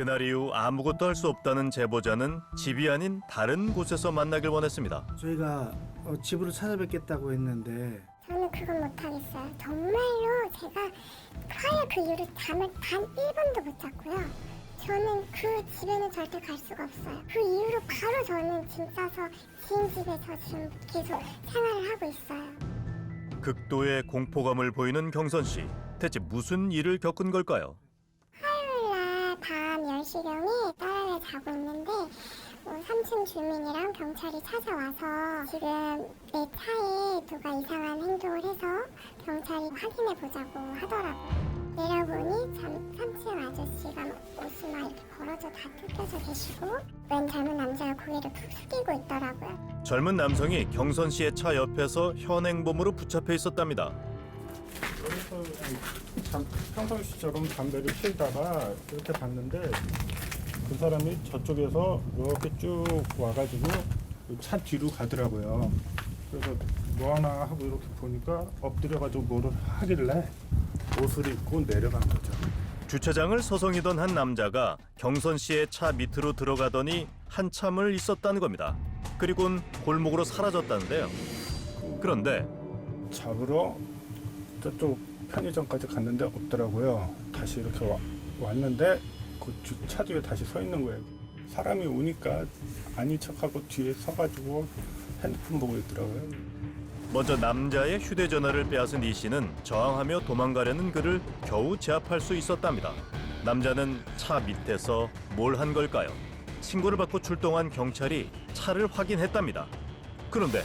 그날 이후 아무것도 할 수 없다는 제보자는 집이 아닌 다른 곳에서 만나길 원했습니다. 저희가 어, 집으로 찾아뵙겠다고 했는데 저는 그건 못하겠어요. 정말로 제가 하여 그 이후로 잠을 단 1분도 못 잤고요. 저는 그 집에는 절대 갈 수가 없어요. 그 이후로 바로 저는 짐 싸서 지인 집에서 지금 계속 생활을 하고 있어요. 극도의 공포감을 보이는 경선 씨. 대체 무슨 일을 겪은 걸까요? 10시경에 딸을 자고 있는데 어, 3층 주민이랑 경찰이 찾아와서 지금 내 차에 누가 이상한 행동을 해서 경찰이 확인해 보자고 하더라고요. 내려보니 참 3층 아저씨가 옷을 막 이렇게 벌어져 다 뜯겨져 계시고 웬 젊은 남자가 고개를 푹 숙이고 있더라고요. 젊은 남성이 경선 씨의 차 옆에서 현행범으로 붙잡혀 있었답니다. 잠, 평상시처럼 담배를 피우다가 이렇게 봤는데 그 사람이 저쪽에서 이렇게 쭉 와가지고 차 뒤로 가더라고요. 그래서 뭐 하나 하고 이렇게 보니까 엎드려가지고 뭐를 하길래 옷을 입고 내려간 거죠. 주차장을 서성이던 한 남자가 경선 씨의 차 밑으로 들어가더니 한참을 있었다는 겁니다. 그리곤 골목으로 사라졌다는데요. 그런데 잡으러 저쪽 편의점까지 갔는데 없더라고요. 다시 이렇게 와- 왔는데 그 차 뒤에 다시 서 있는 거예요. 사람이 오니까 아닌 척하고 뒤에 서가지고 핸드폰 보고 있더라고요. 먼저 남자의 휴대전화를 빼앗은 이 씨는 저항하며 도망가려는 그를 겨우 제압할 수 있었답니다. 남자는 차 밑에서 뭘 한 걸까요? 신고를 받고 출동한 경찰이 차를 확인했답니다. 그런데